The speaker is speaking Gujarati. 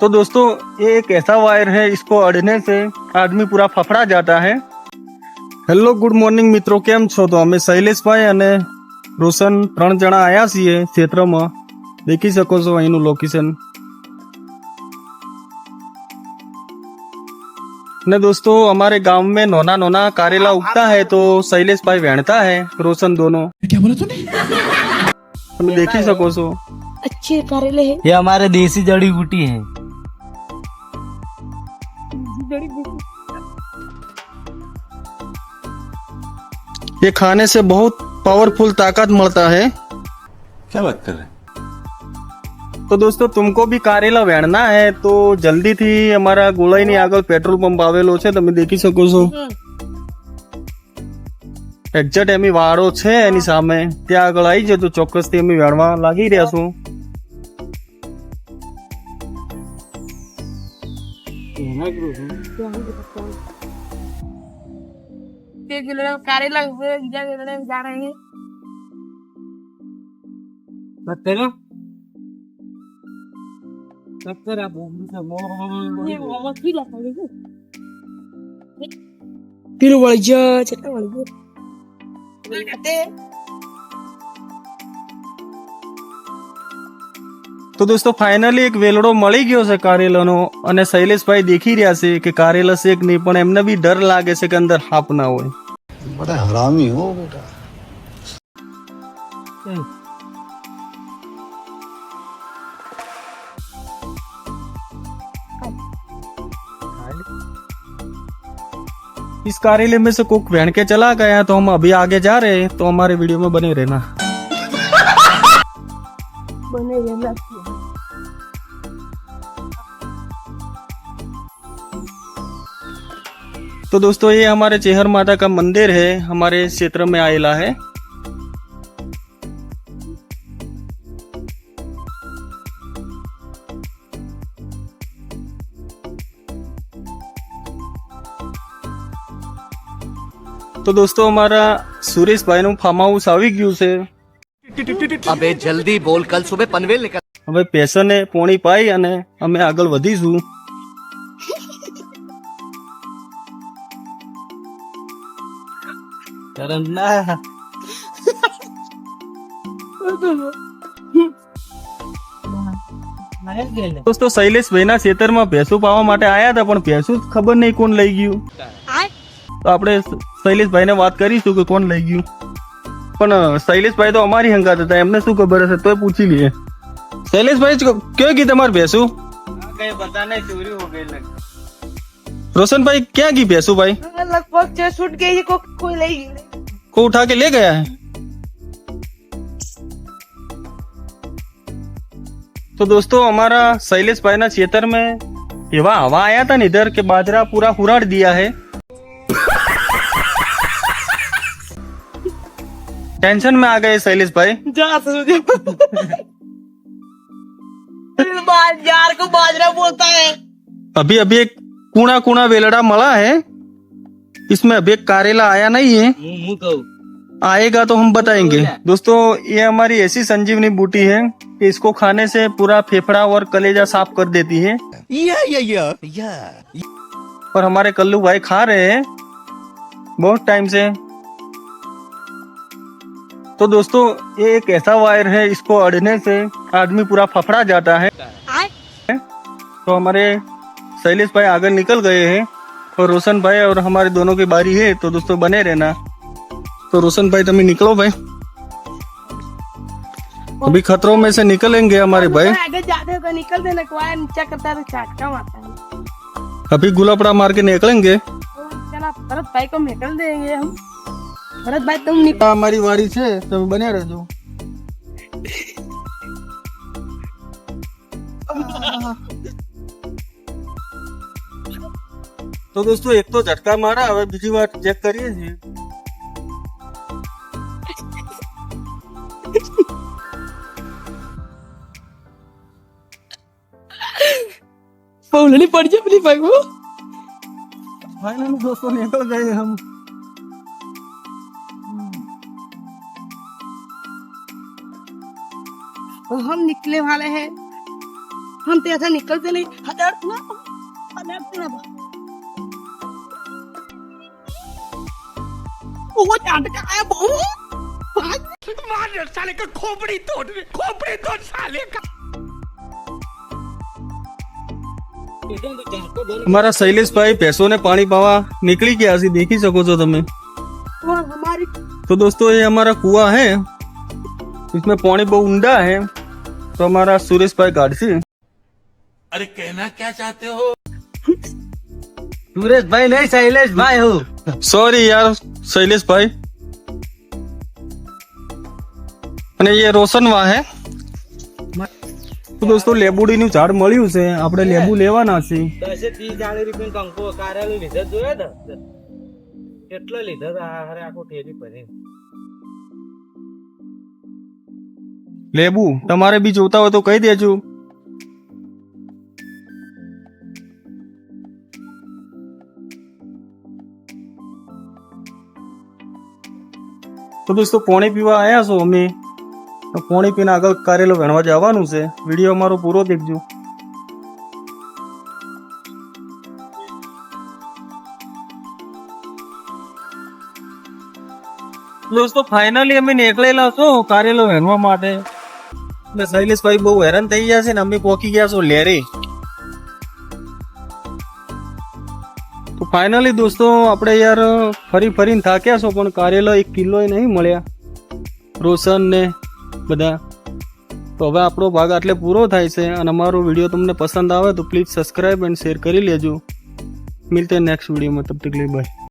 तो दोस्तों ये एक ऐसा वायर है इसको अड़ने से आदमी पूरा ફફડા જાતા है હેલો ગુડ મોર્નિંગ મિત્રો કેમ છો તો અમે શૈલેષભાઈ અને રોશન ત્રણ જણા આયા છીએ ક્ષેત્રમાં દેખી શકો છો અહીંનું લોકેશન ને દોસ્તો हमारे गांव में नोना नोना कारेला उगता है तो शैलेष भाई वेणता है रोशन दोनों क्या बोला तूने તમે દેખી શકો છો अच्छे करेले हैं ये हमारे देसी जड़ी बूटी है ये खाने से बहुत पावरफुल ताकत मिलता है क्या बात कर रहे हैं તો દોસ્તો તુમકો બી કારેલા વેણના હે તો જલ્દીથી અમારા ગોળાઈની આગળ પેટ્રોલ પંપ આવેલો છે તમે દેખી શકો છો એક્ઝેક્ટ એમી વાળો છે એની સામે ત્યાં આગળ આવી જતો ચોક્કસથી અમે વેણવા લાગી રહ્યા છું मिर्चे के लड़े करेला गीजा के जा रहे हैं। बत्तेरा बत्तेरा बोम से मोम ये मोम की लग रही है तिरुवाली चट्टा वाली जा તો દોસ્તો ફાઇનલી એક વેલડો મળી ગયો છે કારેલાનો અને શૈલેષભાઈ દેખી રહ્યા છે કે કારેલા શેક નહીં પણ એમને બી ડર લાગે છે કે અંદર હાપ ના હોય बड़ा हरामी हो बेटा इस कारेले में से कुक वेण के चला गया तो हम अभी आगे जा रहे हैं तो हमारे वीडियो में बने रहना बने रहना तो दोस्तों ये हमारे चेहर माता का मंदिर है हमारे क्षेत्र में आयला है તો દોસ્તો અમારા સુરેશભાઈનું ફાર્મ હાઉસ આવી ગયું છે અબે જલ્દી બોલ કલ સુબે પનવેલ નીકળ હવે પેશને પોણી પાઈ અને અમે આગળ વધીશું. તરંના દોસ્તો શૈલેષભાઈ ના ખેતરમાં ભેંસું પાવા માટે આયા હતા પણ ભેંસું ખબર નહીં કોણ લઈ ગયું. તો આપણે શૈલેષભાઈ ને વાત કરીશું કે કોણ લઈ ગયું. પણ શૈલેષભાઈ તો અમારી હંગાત હતા એમને શું ખબર હશે તોય પૂછી લઈએ શૈલેષભાઈ કયો ગઈ તમારી ભેંસું कहीं बताने चोरी हो गई लग रोशनभाई क्या की भैंसू भाई लगभग छह छूट गई है को कोई ले गई को उठा के ले गया है तो दोस्तों हमारा शैलेश भाई ना क्षेत्र में एवा हवा आया था ना इधर के बाजरा पूरा हुराड़ दिया है टेंशन में आ गए शैलेश भाई। जा बाज़ार को बाजरा बोलता है। अभी अभी एक कूड़ा कूड़ा वेलड़ा मड़ा है। इसमें अभी एक कारेला आया नहीं है। तो। आएगा तो हम बताएँगे। दोस्तों ये हमारी ऐसी संजीवनी बूटी है कि इसको खाने से पूरा फेफड़ा और कलेजा साफ़ कर देती है। या या या। या और हमारे कल्लू भाई खा रहे हैं। बहुत टाइम से। तो दोस्तों ये एक ऐसा वायर है इसको अड़ने से आदमी पूरा फफड़ा जाता है। तो हमारे शैलेश भाई आगे निकल गए हैं और रोशन भाई और हमारे दोनों की बारी है तो दोस्तों बने रहना। तो रोशन भाई तुम्हें निकलो भाई। अभी खतरों में से निकलेंगे हमारे भाई। तो निकल देना करता है तो मारता है। अभी गुलापड़ा मार के निकलेंगे। चला भरत भाई को निकल देंगे हम। ભરતભાઈ તમને આ મારી વાડી છે તમે બન્યા રહેજો. તો દોસ્તો એક તો ઝટકા મારા હવે બીજી વાર ચેક કરીએ છીએ. પૌલની પડજે પેલી ભાઈ ફાઈનલ દોસ્તો નીકળ ગયે गए हम तो हम निकले वाले हैं हम तो ऐसा निकलते नहीं हजार ना हजार ना वो चाट का आया बहु અમારા શૈલેષભાઈ ભેંસોને પાણી પાવા નીકળી ગયા છે દેખી શકો છો તમે और हमारी तो दोस्तों ये हमारा कुआं है इसमें पानी बहुत ऊंडा है તો મારા સુરેશભાઈ કાઢશી અરે કહેના ક્યાં ચાહતે હો સુરેશભાઈ નહીં શૈલેષભાઈ હું સોરી યાર શૈલેષભાઈ અને એ રોશનવા હે દોસ્તો લેબુડીનું ઝાડ મળ્યું છે. આપણે લેબુ લેવાના છે દસે ત્રીસ રૂપિયા કંકો કારેલું લીધા કેટલો લીધા આખો ઠેરી ભરીને. લેબુ તમારે બી જોતા હોય તો કહી દેજો. તો દોસ્તો, પાણી પીવા આવ્યા છો અમે? પાણી પીને આગળ કારેલો વેણવા જવાનું છે. વીડિયો અમારો પૂરો દેખજો. દોસ્તો ફાઇનલી અમે નીકળેલા છો કારેલો વેણવા માટે. એટલે શૈલેષભાઈ બહુ હેરાન થઈ ગયા છે ને, અમે પોકી ગયા છો લેરે. તો ફાઇનલી દોસ્તો, આપણે યાર, ફરી ફરીને થાક્યા છો, પણ કારેલો એક કિલ્લો નહીં મળ્યા. રોશન ને બધા. તો હવે આપણો ભાગ આટલે પૂરો થાય છે, અને અમારો વીડિયો તમને પસંદ આવે તો પ્લીઝ સબસ્ક્રાઈબ એન્ડ શેર કરી લેજો. મિલતે નેક્સ્ટ વિડીયોમાં તબ તકલીફ બાય